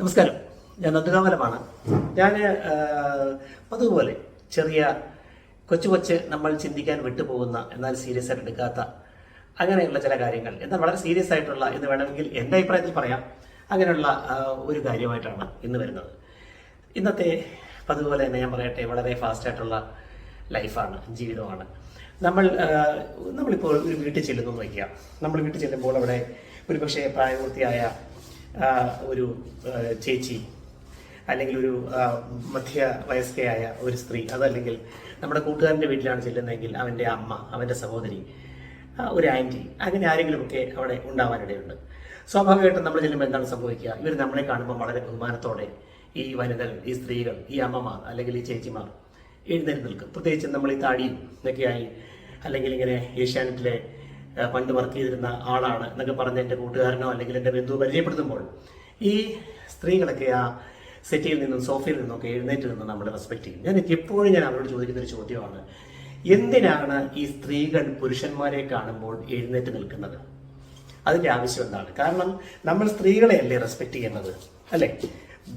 നമസ്കാരം. ഞാൻ നന്ദുകാമലമാണ്. ഞാൻ അതുപോലെ ചെറിയ കൊച്ചു കൊച്ച് നമ്മൾ ചിന്തിക്കാൻ വിട്ടുപോകുന്ന എന്നാൽ സീരിയസ് ആയിട്ട് എടുക്കാത്ത അങ്ങനെയുള്ള ചില കാര്യങ്ങൾ. എന്നാൽ വളരെ സീരിയസ് ആയിട്ടുള്ള എന്ന് വേണമെങ്കിൽ എന്റെ അഭിപ്രായത്തിൽ പറയാം. അങ്ങനെയുള്ള ഒരു കാര്യമായിട്ടാണ് ഇന്ന് വരുന്നത്. ഇന്നത്തെ അതുപോലെ തന്നെ ഞാൻ പറയട്ടെ വളരെ ഫാസ്റ്റ് ആയിട്ടുള്ള ലൈഫാണ് ജീവിതമാണ്. നമ്മൾ നമ്മളിപ്പോൾ ഒരു വീട്ടിൽ ചെല്ലുന്നു നോക്കിയാൽ നമ്മൾ വീട്ടിൽ ചെല്ലുമ്പോൾ അവിടെ ഒരുപക്ഷെ പ്രായപൂർത്തിയായ ഒരു ചേച്ചി അല്ലെങ്കിൽ ഒരു മധ്യ വയസ്കയായ ഒരു സ്ത്രീ അതല്ലെങ്കിൽ നമ്മുടെ കൂട്ടുകാരന്റെ വീട്ടിലാണ് ചെല്ലുന്നതെങ്കിൽ അവന്റെ അമ്മ അവന്റെ സഹോദരി ഒരു ആന്റി അങ്ങനെ ആരെങ്കിലുമൊക്കെ അവിടെ ഉണ്ടാവാനിടയുണ്ട്. സ്വാഭാവികമായിട്ടും നമ്മൾ ചെല്ലുമ്പോൾ എന്താണ് സംഭവിക്കുക? ഇവർ നമ്മളെ കാണുമ്പോൾ വളരെ ബഹുമാനത്തോടെ ഈ വനിതകൾ ഈ സ്ത്രീകൾ ഈ അമ്മമാർ അല്ലെങ്കിൽ ഈ ചേച്ചിമാർ എഴുന്നേറ്റ് നിൽക്കും പ്രത്യേകിച്ച് നമ്മൾ ഈ താടിയും ഇതൊക്കെയായി അല്ലെങ്കിൽ ഇങ്ങനെ ഏഷ്യാനെറ്റിലെ പണ്ട് വർക്ക് ചെയ്തിരുന്ന ആളാണ് എന്നൊക്കെ പറഞ്ഞ് എന്റെ കൂട്ടുകാരനോ അല്ലെങ്കിൽ എന്റെ ബന്ധു പരിചയപ്പെടുത്തുമ്പോൾ ഈ സ്ത്രീകളൊക്കെ ആ സെറ്റിയിൽ നിന്നും സോഫയിൽ നിന്നൊക്കെ എഴുന്നേറ്റ് നിന്ന് നമ്മൾ റെസ്പെക്ട് ചെയ്യും. ഞാൻ എപ്പോഴും ഞാൻ അവരോട് ചോദിക്കുന്ന ഒരു ചോദ്യമാണ് എന്തിനാണ് ഈ സ്ത്രീകൾ പുരുഷന്മാരെ കാണുമ്പോൾ എഴുന്നേറ്റ് നിൽക്കുന്നത്? അതിന്റെ ആവശ്യം എന്താണ്? കാരണം നമ്മൾ സ്ത്രീകളെ അല്ലേ റെസ്പെക്ട് ചെയ്യുന്നത് അല്ലേ?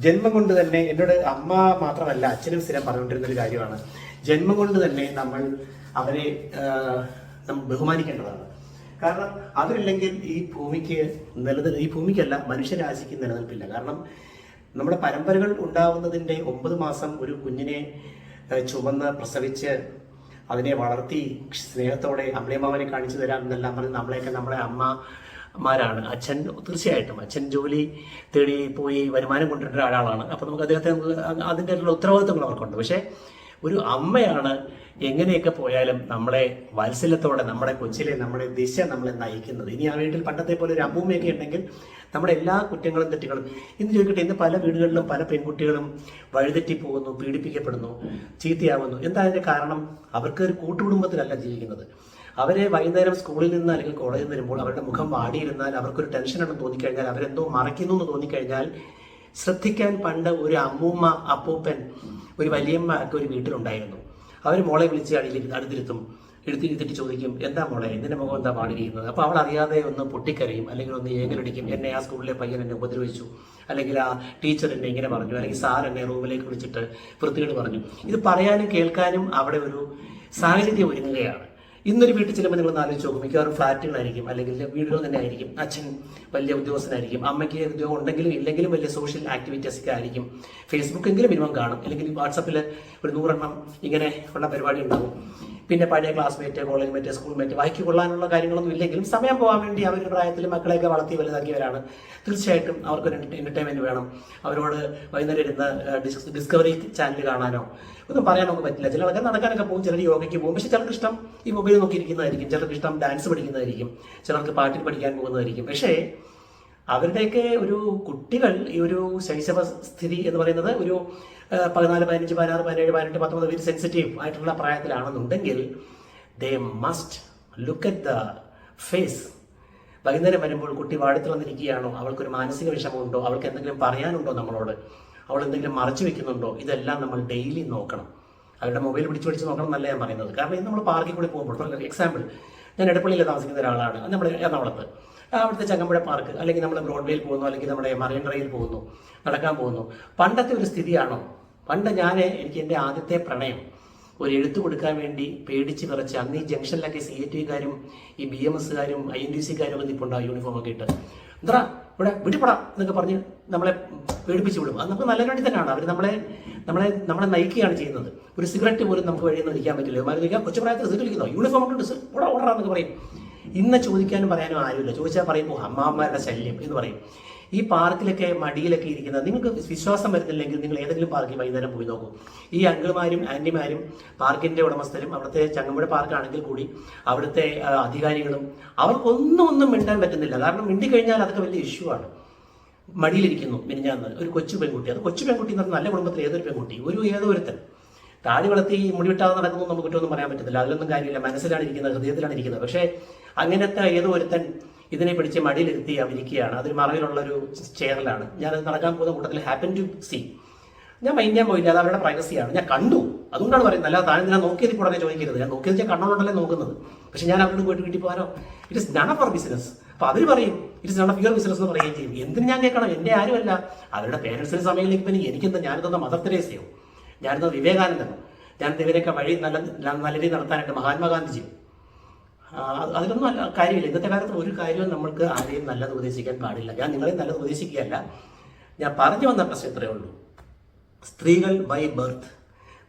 ജന്മം കൊണ്ട് തന്നെ എന്നോട് അമ്മ മാത്രമല്ല അച്ഛനും സ്ഥിരം പറഞ്ഞുകൊണ്ടിരുന്ന ഒരു കാര്യമാണ് ജന്മം കൊണ്ട് തന്നെ നമ്മൾ അവരെ ബഹുമാനിക്കേണ്ടതാണ്. കാരണം അതില്ലെങ്കിൽ ഈ ഭൂമിക്ക് നിലനിൽ ഈ ഭൂമിക്കല്ല മനുഷ്യരാശിക്ക് നിലനിൽപ്പില്ല. കാരണം നമ്മുടെ പരമ്പരകൾ ഉണ്ടാവുന്നതിന്റെ ഒമ്പത് മാസം ഒരു കുഞ്ഞിനെ ചുമന്ന് പ്രസവിച്ച് അതിനെ വളർത്തി സ്നേഹത്തോടെ അമ്മയമ്മാവനെ കാണിച്ചു തരാം എന്നെല്ലാം പറഞ്ഞ് നമ്മളെയൊക്കെ നമ്മുടെ അമ്മമാരാണ്. അച്ഛൻ തീർച്ചയായിട്ടും അച്ഛൻ ജോലി തേടി പോയി വരുമാനം കൊണ്ടുവരുന്ന ഒരാളാണ്. അപ്പോൾ നമുക്ക് അദ്ദേഹത്തെ അതിന്റെ ഉത്തരവാദിത്തങ്ങൾ അവർക്കുണ്ട്. പക്ഷേ ഒരു അമ്മയാണ് എങ്ങനെയൊക്കെ പോയാലും നമ്മളെ വാത്സല്യത്തോടെ നമ്മുടെ കൊച്ചിലെ നമ്മുടെ ദിശ നമ്മളെ നയിക്കുന്നത്. ഇനി ആ വീട്ടിൽ പണ്ടത്തെ പോലെ ഒരു അമ്മൂമ്മയൊക്കെ ഉണ്ടെങ്കിൽ നമ്മുടെ എല്ലാ കുറ്റങ്ങളും തെറ്റുകളും ഇന്ന് ചോദിക്കട്ടെ ഇന്ന് പല വീടുകളിലും പല പെൺകുട്ടികളും വഴിതെറ്റി പോകുന്നു പീഡിപ്പിക്കപ്പെടുന്നു ചീത്തയാവുന്നു എന്താ കാരണം? അവർക്ക് ഒരു കൂട്ടുകുടുംബത്തിലല്ല ജീവിക്കുന്നത്. അവരെ വൈകുന്നേരം സ്കൂളിൽ നിന്ന് അല്ലെങ്കിൽ കോളേജിൽ നിന്ന് വരുമ്പോൾ അവരുടെ മുഖം വാടിയിരുന്നാൽ അവർക്കൊരു ടെൻഷനാണെന്ന് തോന്നിക്കഴിഞ്ഞാൽ അവരെന്തോ മറയ്ക്കുന്നു എന്ന് തോന്നിക്കഴിഞ്ഞാൽ ശ്രദ്ധിക്കാൻ പണ്ട് ഒരു അമ്മൂമ്മ അപ്പൂപ്പൻ ഒരു വലിയമ്മ ഒക്കെ ഒരു വീട്ടിലുണ്ടായിരുന്നു. അവർ മോളെ വിളിച്ച് അടിയിൽ അടുത്തിരുത്തും എടുത്തിരുത്തിട്ട് ചോദിക്കും എന്താ മോളെ നിന്റെ മുഖം എന്താ പാടിയിരിക്കുന്നത്? അപ്പോൾ അവൾ അറിയാതെ ഒന്ന് പൊട്ടിക്കരയും അല്ലെങ്കിൽ ഒന്ന് ഏങ്ങലടിക്കും എന്നെ ആ സ്കൂളിലെ പയ്യൻ എന്നെ ഉപദ്രവിച്ചു അല്ലെങ്കിൽ ആ ടീച്ചർ എന്നെ ഇങ്ങനെ പറഞ്ഞു അല്ലെങ്കിൽ സാർ എന്നെ റൂമിലേക്ക് വിളിച്ചിട്ട് വൃത്തികേട് പറഞ്ഞു. ഇത് പറയാനും കേൾക്കാനും അവിടെ ഒരു സാഹചര്യം ഒരുങ്ങുകയാണ്. ഇന്നൊരു വീട്ടിൽ ചെല്ലുമ്പോൾ നിങ്ങൾ ആലോചിച്ച് നോക്കും. മിക്കവാറും ഫ്ലാറ്റുകളായിരിക്കും അല്ലെങ്കിൽ വീടുകൾ തന്നെ ആയിരിക്കും അച്ഛൻ വലിയ ഉദ്യോഗസ്ഥനായിരിക്കും അമ്മയ്ക്ക് ഉദ്യോഗം ഉണ്ടെങ്കിലും ഇല്ലെങ്കിലും വലിയ സോഷ്യൽ ആക്ടിവിറ്റീസ് ഒക്കെ ആയിരിക്കും. ഫേസ്ബുക്കെങ്കിലും മിനിമം കാണും. അല്ലെങ്കിൽ വാട്സപ്പിൽ ഒരു നൂറെണ്ണം ഇങ്ങനെ ഉള്ള പരിപാടി ഉണ്ടാവും. പിന്നെ പഴയ classmate college mate school mate വായിക്ക് കൊള്ളാനുള്ള കാര്യങ്ങളൊന്നും ഇല്ലെങ്കിലും സമയം പോകാൻ വേണ്ടി അവരുടെ പ്രായത്തിൽ മക്കളെയൊക്കെ വളർത്തി വലുതാക്കിയവരാണ്. തീർച്ചയായിട്ടും അവർക്കൊരു എന്റർടൈൻമെന്റ് വേണം. അവരോട് വൈകുന്നേരം ഇരുന്ന് ഡിസ്കവറി ചാനൽ കാണാനോ ഒന്നും പറയാനൊന്നും പറ്റില്ല. ചില ആൾക്കാർ നടക്കാനൊക്കെ പോകും ചിലർ യോഗയ്ക്ക് പോകും. പക്ഷെ ചിലർക്ക് ഇഷ്ടം ഈ മൊബൈൽ നോക്കിയിരിക്കുന്നതായിരിക്കും. ചിലർക്ക് ഇഷ്ടം ഡാൻസ് പഠിക്കുന്നതായിരിക്കും. ചിലർക്ക് പാട്ടിൽ പഠിക്കാൻ പോകുന്നതായിരിക്കും. പക്ഷേ അവരുടെയൊക്കെ ഒരു കുട്ടികൾ ഈ ഒരു ശൈശവ സ്ഥിതി എന്ന് പറയുന്നത് ഒരു പതിനാല് പതിനഞ്ച് പതിനാറ് പതിനേഴ് പതിനെട്ട് പത്തൊമ്പത് വെരി സെൻസിറ്റീവ് ആയിട്ടുള്ള പ്രായത്തിലാണെന്നുണ്ടെങ്കിൽ they must look at the face വൈകുന്നേരം വരുമ്പോൾ കുട്ടി വാടിത്തിളന്നിരിക്കുകയാണോ അവൾക്കൊരു മാനസിക വിഷമമുണ്ടോ? അവൾക്ക് എന്തെങ്കിലും പറയാനുണ്ടോ നമ്മളോട്? അവൾ എന്തെങ്കിലും മറച്ചു വെക്കുന്നുണ്ടോ? ഇതെല്ലാം നമ്മൾ ഡെയിലി നോക്കണം. അവരുടെ മൊബൈൽ പിടിച്ചു പിടിച്ച് നോക്കണം എന്നല്ല ഞാൻ പറയുന്നത്. കാരണം ഇത് നമ്മൾ പാർക്കിൽ കൂടി പോകുമ്പോൾ എക്സാമ്പിൾ ഞാൻ എടപ്പള്ളിയിൽ താമസിക്കുന്ന ഒരാളാണ്. നമ്മൾ എറണാകുളത്ത്. അവിടുത്തെ ചങ്ങമ്പുഴ പാർക്ക് അല്ലെങ്കിൽ നമ്മൾ ബ്രോഡ്വേയിൽ പോകുന്നു അല്ലെങ്കിൽ നമ്മുടെ മറൈൻ ഡ്രൈവിൽ പോകുന്നു നടക്കാൻ പോകുന്നു. പണ്ടത്തെ ഒരു സ്ഥിതിയാണോ? പണ്ട് ഞാൻ എനിക്ക് എന്റെ ആദ്യത്തെ പ്രണയം ഒരു എഴുത്ത് കൊടുക്കാൻ വേണ്ടി പേടിച്ച് വിറച്ച് അന്ന് ഈ ജംഗ്ഷനിലൊക്കെ സി എ ടിക്കാരും ഈ ബി എം എസ്സുകാരും ഐ എൻ ഡി സിക്കാരും ഒക്കെ നിൽപ്പുണ്ടാവും യൂണിഫോം ഒക്കെ ഇട്ട്. എന്താ ഇവിടെ വിട്ടുപടാം എന്നൊക്കെ പറഞ്ഞ് നമ്മളെ പേടിപ്പിച്ച് വിടും. അത് നമുക്ക് നല്ല വേണ്ടി തന്നെയാണ്. അവർ നമ്മളെ നമ്മളെ നമ്മളെ നയിക്കുകയാണ് ചെയ്യുന്നത്. ഒരു സിഗരറ്റ് പോലും നമുക്ക് വഴിയൊന്നും ഇരിക്കാൻ പറ്റില്ല. മാറി കൊച്ചു പ്രായത്തിൽ സിഗരറ്റ് ഇരിക്കുന്നു യൂണിഫോം ഉണ്ട് ഓടാ ഓടാ എന്നൊക്കെ പറയും. ഇന്ന് ചോദിക്കാനും പറയാനും ആരുമില്ല. ചോദിച്ചാൽ പറയുമ്പോൾ അമ്മാമ്മമാരുടെ ശല്യം എന്ന് പറയും. ഈ പാർക്കിലൊക്കെ മടിയിലൊക്കെ ഇരിക്കുന്നത് നിങ്ങൾക്ക് വിശ്വാസം വരുന്നില്ലെങ്കിൽ നിങ്ങൾ ഏതെങ്കിലും പാർക്കിൽ വൈകുന്നേരം പോയി നോക്കൂ. ഈ അങ്കിൾമാരും ആന്റിമാരും പാർക്കിന്റെ ഉടമസ്ഥരും അവിടുത്തെ ചങ്ങമ്പുഴ പാർക്കാണെങ്കിൽ കൂടി അവിടുത്തെ അധികാരികളും അവർക്കൊന്നും ഒന്നും മിണ്ടാൻ പറ്റുന്നില്ല. കാരണം മിണ്ടി കഴിഞ്ഞാൽ അതൊക്കെ വലിയ ഇഷ്യൂ ആണ്. മടിയിലിരിക്കുന്നു മിനിഞ്ഞാന്ന്. ഒരു കൊച്ചു പെൺകുട്ടി. അത് കൊച്ചു പെൺകുട്ടി എന്ന് പറഞ്ഞാൽ നല്ല കുടുംബത്തിൽ ഏതൊരു പെൺകുട്ടി? ഒരു ഏതോ ഒരുത്തൻ. താടി വളർത്തി മുടിവിട്ടാതെ നടക്കുന്നു നമുക്ക് കുറ്റമൊന്നും പറയാൻ പറ്റത്തില്ല. അതിലൊന്നും കാര്യമില്ല. മനസ്സിലാണ് ഇരിക്കുന്നത് ഹൃദയത്തിലാണ് ഇരിക്കുന്നത്. പക്ഷേ അങ്ങനത്തെ ഏതോ ഒരുത്തൻ ഇതിനെ പിടിച്ച് മടിയിലിരുത്തി അവരിക്കുകയാണ്. അതൊരു മറവിലുള്ള ഒരു ചെയറിലാണ്. ഞാൻ നടക്കാൻ പോകുന്ന കൂട്ടത്തിൽ ഹാപ്പൻ ടു സി ഞാൻ മൈൻഡ് ചെയ്യാൻ പോയില്ല. അത് അവരുടെ പ്രൈവസിയാണ് ഞാൻ കണ്ടു. അതുകൊണ്ടാണ് പറയുന്നത്. അല്ലാതെ താൻ ഞാൻ നോക്കിയത് കൂടെ ചോദിക്കരുത്. ഞാൻ നോക്കിയത് ഞാൻ കണ്ണോണ്ടല്ലേ നോക്കുന്നത്. പക്ഷെ ഞാൻ അവരോട് പോയിട്ട് വീട്ടിൽ പോകാനോ? It is none for business അപ്പൊ അവർ പറയും it it's of fear business എന്ന് പറയുകയും ചെയ്യും. എന്തിനും ഞാൻ കേൾക്കണം? എന്റെ ആരുമല്ല. അവരുടെ പേരൻസിന് സമയം പിന്നെ എനിക്കെന്താ? ഞാനിതൊന്ന മദർ തെരേസയോ ഞാനിത് വിവേകാനന്ദൻ. ഞാൻ ഇവരെയൊക്കെ വഴി നല്ല നല്ല രീതിയിൽ നടത്താനായിട്ട് മഹാത്മാഗാന്ധിജി. അതിലൊന്നും അല്ല കാര്യമില്ല. ഇന്നത്തെ കാലത്ത് ഒരു കാര്യവും നമ്മൾക്ക് ആരെയും നല്ലത് ഉപദേശിക്കാൻ പാടില്ല. ഞാൻ നിങ്ങളെ നല്ലത് ഉപദേശിക്കുകയല്ല. ഞാൻ പറഞ്ഞു വന്ന പ്രശ്നം ഇത്രയേ ഉള്ളൂ. സ്ത്രീകൾ by birth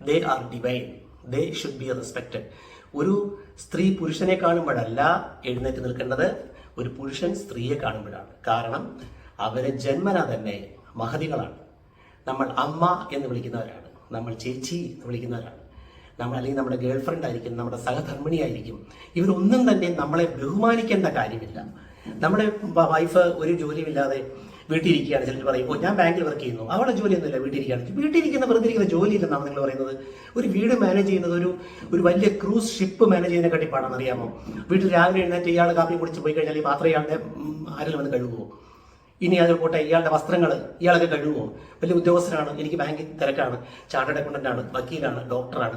they are divine they should be respected ഒരു സ്ത്രീ പുരുഷനെ കാണുമ്പോഴല്ല എഴുന്നേറ്റ് നിൽക്കേണ്ടത്. ഒരു പുരുഷൻ സ്ത്രീയെ കാണുമ്പോഴാണ്. കാരണം അവരെ ജന്മന തന്നെ മഹതികളാണ്. നമ്മൾ അമ്മ എന്ന് വിളിക്കുന്നവരാണ്. നമ്മൾ ചേച്ചി എന്ന് വിളിക്കുന്നവരാണ്. നമ്മൾ അല്ലെങ്കിൽ നമ്മുടെ ഗേൾ ഫ്രണ്ട് ആയിരിക്കും നമ്മുടെ സഹധർമ്മിണി ആയിരിക്കും. ഇവരൊന്നും തന്നെ നമ്മളെ ബഹുമാനിക്കേണ്ട കാര്യമില്ല. നമ്മുടെ വൈഫ് ഒരു ജോലിയുമില്ലാതെ വീട്ടിലിരിക്കുകയാണ്. ചിലർ പറയും ഓ ഞാൻ ബാങ്കിൽ വർക്ക് ചെയ്യുന്നു. അവിടെ ജോലിയൊന്നുമില്ല വീട്ടിലിരിക്കുകയാണ്. വീട്ടിലിരിക്കുന്ന വെറുതെ ഇരിക്കുന്ന ജോലിയില്ലെന്നാണ് നിങ്ങൾ പറയുന്നത്. ഒരു വീട് മാനേജ് ചെയ്യുന്നത് ഒരു ഒരു വലിയ ക്രൂസ് ഷിപ്പ് മാനേജ് ചെയ്യുന്ന കട്ടിപ്പാണെന്ന് അറിയാമോ? വീട്ടിൽ രാവിലെ എഴുന്നേറ്റ് ഇയാൾ കാപ്പി കുടിച്ച് പോയി കഴിഞ്ഞാൽ ഈ പാത്രം ഇയാളുടെ ആരെങ്കിലും വന്ന് കഴുകുമോ ഇനി അത് പോട്ടെ ഇയാളുടെ വസ്ത്രങ്ങൾ ഇയാളൊക്കെ കഴുകുമോ? വലിയ ഉദ്യോഗസ്ഥനാണ് എനിക്ക് ബാങ്കിൽ തിരക്കാണ് ചാർട്ടേഡ് അക്കൗണ്ടന്റ് ആണ് വക്കീലാണ് ഡോക്ടറാണ്.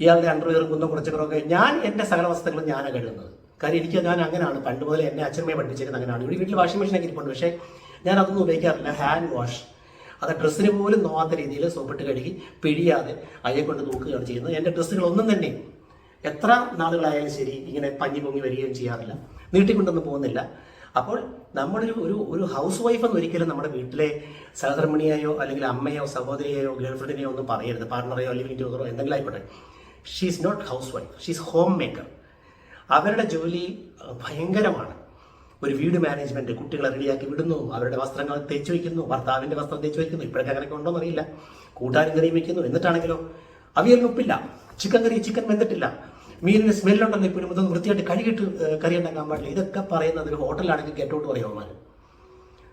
ഇയാളുടെ അണ്ടർവെയറും കുന്നും കുറച്ചൊക്കെ ഞാൻ എന്റെ സകല വസ്ത്രങ്ങളും ഞാനാണ് കഴുകുന്നത്. കാര്യം എനിക്ക് ഞാൻ അങ്ങനെയാണ് പണ്ട് മുതൽ എന്നെ അച്ഛനമ്മയെ പഠിപ്പിച്ചിരുന്നത് അങ്ങനെയാണ് ഇവിടെ വീട്ടിൽ വാഷിംഗ് മെഷീനൊക്കെ ഇരിപ്പുണ്ട് പക്ഷേ ഞാൻ അതൊന്നും ഉപയോഗിക്കാറില്ല. ഹാൻഡ് വാഷ് അത് ഡ്രസ്സിന് പോലും നോവാത്ത രീതിയിൽ സോപ്പിട്ട് കഴുകി പിഴിയാതെ അയ്യെ കൊണ്ട് നോക്കുകയാണ് ചെയ്യുന്നത്. എന്റെ ഡ്രസ്സുകളൊന്നും തന്നെ എത്ര നാളുകളായാലും ശരി ഇങ്ങനെ പഞ്ഞി പൊങ്ങി വരികയും ചെയ്യാറില്ല. നീട്ടിക്കൊണ്ടൊന്നും പോകുന്നില്ല. അപ്പോൾ നമ്മളൊരു ഒരു ഒരു ഹൗസ് വൈഫ് എന്ന് ഒരിക്കലും നമ്മുടെ വീട്ടിലെ സഹധർമ്മിണിയായോ അല്ലെങ്കിൽ അമ്മയോ സഹോദരിയെയോ ഗേൾഫ്രണ്ടിനെയോ ഒന്നും പറയരുത്. പാർട്ണറെയോ അല്ലെങ്കിൽ ടൂറോ എന്തെങ്കിലും ആയിക്കോട്ടെ. She is not house wife she is home maker അവരുടെ ജോലി ഭയങ്കരമാണ്. ഒരു വീട് മാനേജ്മെന്റ് കുട്ടികളെ റെഡിയാക്കി വിടുന്നു. അവരുടെ വസ്ത്രങ്ങൾ തേച്ച് വയ്ക്കുന്നു. ഭർത്താവിന്റെ വസ്ത്രം തേച്ച് വയ്ക്കുന്നു. ഇപ്പോഴൊക്കെ അങ്ങനെയൊക്കെ ഉണ്ടോ എന്നറിയില്ല കൂട്ടാനും കറിയും വെക്കുന്നു എന്നിട്ടാണെങ്കിലോ? അവിയൽ ഉപ്പില്ല. ചിക്കൻ കറി ചിക്കൻ വെന്തിട്ടില്ല. മീനിന് സ്മെല്ലുണ്ടെന്ന് ഇപ്പോഴും ഇതൊന്നും വൃത്തിയായിട്ട് കഴുകിയിട്ട് കറി ഉണ്ടാക്കാൻ പാടില്ല. ഇതൊക്കെ പറയുന്നത് ഒരു ഹോട്ടലാണെങ്കിൽ കേട്ടോട്ട് പറയുമാർ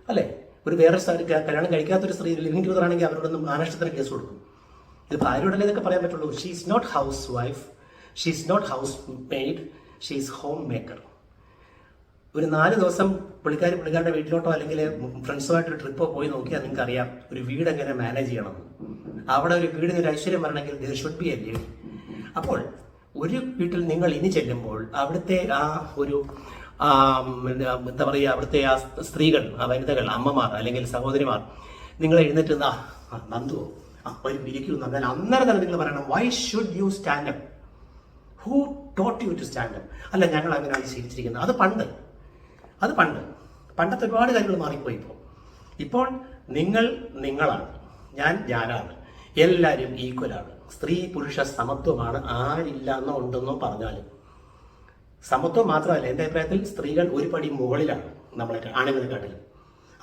അല്ലേ? ഒരു വേറെ സ്ഥലത്ത് കല്യാണം കഴിക്കാത്തൊരു സ്ത്രീ ലിവിങ് ടൂതർ ആണെങ്കിൽ അവരോടൊന്നും മാനഷ്ടത്തിന് കേസ് കൊടുക്കും. ഇത് ഭാര്യയോടല്ലേ ഇതൊക്കെ പറയാൻ പറ്റുള്ളൂ? She is not house wife she is not house maid she is home maker ഒരു നാല് ദിവസം പുള്ളിക്കാർ പുള്ളിക്കാരുടെ വീട്ടിലോട്ടോ അല്ലെങ്കിൽ ഫ്രണ്ട്സുമായിട്ട് ഒരു ട്രിപ്പോ പോയി നോക്കിയാൽ നിങ്ങൾക്ക് അറിയാം ഒരു വീട് എങ്ങനെ മാനേജ് ചെയ്യണം. അവിടെ ഒരു വീടിന് ഒരു ഐശ്വര്യം വരണമെങ്കിൽ ദർ ഷുഡ് ബി ലേഡി അപ്പോൾ ഒരു വീട്ടിൽ നിങ്ങൾ ഇനി ചെല്ലുമ്പോൾ അവിടുത്തെ ആ ഒരു എന്താ പറയുക അവിടുത്തെ ആ സ്ത്രീകൾ ആ വനിതകൾ അമ്മമാർ അല്ലെങ്കിൽ സഹോദരിമാർ നിങ്ങൾ എഴുന്നേറ്റ് ആ നന്ദുവോ ആ ഇരിക്കൂ എന്ന് പറഞ്ഞാൽ അന്നേരം തന്നെ നിങ്ങൾ പറയണം why should you stand up who taught you to stand up അല്ല ഞങ്ങൾ അങ്ങനെയാണ് ശീലിച്ചിരിക്കുന്നത്. അത് പണ്ട് അത് പണ്ട് പണ്ടത്തെ ഒരുപാട് കാര്യങ്ങൾ മാറിപ്പോയി ഇപ്പോൾ. ഇപ്പോൾ നിങ്ങൾ നിങ്ങളാണ് ഞാൻ ഞാനാണ്. എല്ലാവരും ഈക്വലാണ് സ്ത്രീ പുരുഷ സമത്വമാണ് ആരില്ല എന്നോ ഉണ്ടെന്നോ പറഞ്ഞാലും. സമത്വം മാത്രമല്ല എന്റെ അഭിപ്രായത്തിൽ സ്ത്രീകൾ ഒരു പടി മുകളിലാണ് നമ്മളെ ആണുങ്ങളെക്കാട്ടിൽ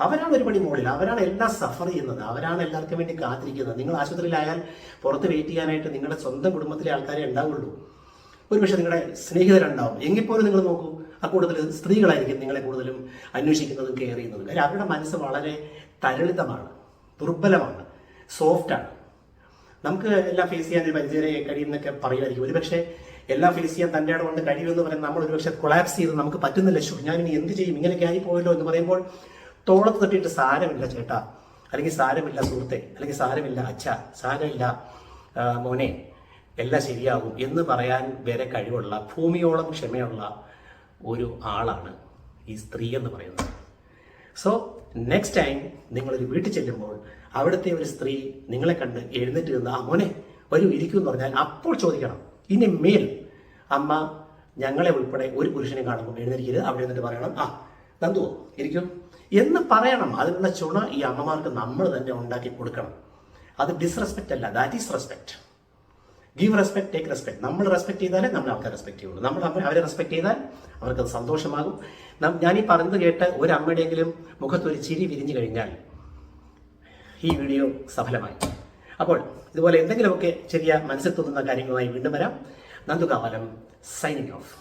അവരാണ് ഒരു പടി മുകളിൽ. അവരാണ് എല്ലാം സഫർ ചെയ്യുന്നത്. അവരാണ് എല്ലാവർക്കും വേണ്ടി കാത്തിരിക്കുന്നത്. നിങ്ങൾ ആശുപത്രിയിലായാൽ പുറത്ത് വെയിറ്റ് ചെയ്യാനായിട്ട് നിങ്ങളുടെ സ്വന്തം കുടുംബത്തിലെ ആൾക്കാരെ ഉണ്ടാവുള്ളൂ. ഒരുപക്ഷെ നിങ്ങളുടെ സ്നേഹിതരുണ്ടാവും. എങ്കിൽ പോലും നിങ്ങൾ നോക്കൂ ആ കൂടുതൽ സ്ത്രീകളായിരിക്കും നിങ്ങളെ കൂടുതലും അന്വേഷിക്കുന്നതും കെയർ ചെയ്യുന്നതും. കാര്യം അവരുടെ മനസ്സ് വളരെ തരളിതമാണ് ദുർബലമാണ് സോഫ്റ്റാണ് നമുക്ക് എല്ലാം ഫേസ് ചെയ്യാൻ ഒരു പരിചയം കഴിയുന്നൊക്കെ പറയുമായിരിക്കും. ഒരുപക്ഷെ എല്ലാം ഫേസ് ചെയ്യാൻ തന്റെ ഇടം കൊണ്ട് കഴിയുമെന്ന് പറയുന്നത് നമ്മൾ ഒരുപക്ഷെ കൊളാപ്സ് ചെയ്ത് നമുക്ക് പറ്റുന്നില്ല. ശോ ഞാൻ ഇനി എന്ത് ചെയ്യും? ഇങ്ങനെയൊക്കെ ആയി പോയല്ലോ എന്ന് പറയുമ്പോൾ തോളത്ത് തട്ടിയിട്ട് സാരമില്ല ചേട്ടാ. അല്ലെങ്കിൽ സാരമില്ല സുഹൃത്തെ. അല്ലെങ്കിൽ സാരമില്ല അച്ഛ. സാരമില്ല മോനെ എല്ലാം ശരിയാകും എന്ന് പറയാൻ വരെ കഴിവുള്ള ഭൂമിയോളം ക്ഷമയുള്ള ഒരു ആളാണ് ഈ സ്ത്രീ എന്ന് പറയുന്നത്. സോ നെക്സ്റ്റ് ടൈം നിങ്ങളൊരു വീട്ടിൽ ചെല്ലുമ്പോൾ അവിടുത്തെ ഒരു സ്ത്രീ നിങ്ങളെ കണ്ട് എഴുന്നേറ്റ് നിന്ന് ആ മോനെ വരൂ ഇരിക്കും എന്ന് പറഞ്ഞാൽ അപ്പോൾ ചോദിക്കണം. ഇനി മേൽ അമ്മ ഞങ്ങളെ ഉൾപ്പെടെ ഒരു പുരുഷനെ കാണുമ്പോൾ എഴുന്നേരിക്കരുത് അവിടെ എന്നിട്ട് പറയണം ആ നന്ദുവോ ഇരിക്കും. എന്ന് പറയണം. അതിനുള്ള ചുണ ഈ അമ്മമാർക്ക് നമ്മൾ തന്നെ ഉണ്ടാക്കി കൊടുക്കണം. അത് ഡിസ്റെസ്പെക്റ്റ് അല്ല that is respect give respect take respect നമ്മൾ റെസ്പെക്ട് ചെയ്താലേ നമ്മൾ ആൾക്കാർ റെസ്പെക്ട് ചെയ്യുള്ളൂ. നമ്മൾ അവരെ റെസ്പെക്ട് ചെയ്താൽ അവർക്കത് സന്തോഷമാകും. ഞാൻ ഈ പറഞ്ഞത് കേട്ട് ഒരു അമ്മയുടെയെങ്കിലും മുഖത്തൊരു ചിരി വിരിഞ്ഞു കഴിഞ്ഞാൽ ഈ വീഡിയോ സഫലമായി. അപ്പോൾ ഇതുപോലെ എന്തെങ്കിലുമൊക്കെ ചെറിയ മനസ്സിൽ തോന്നുന്ന കാര്യങ്ങളുമായി വീണ്ടും വരാം. നന്ദുകാവലം സൈനിങ് ഓഫ്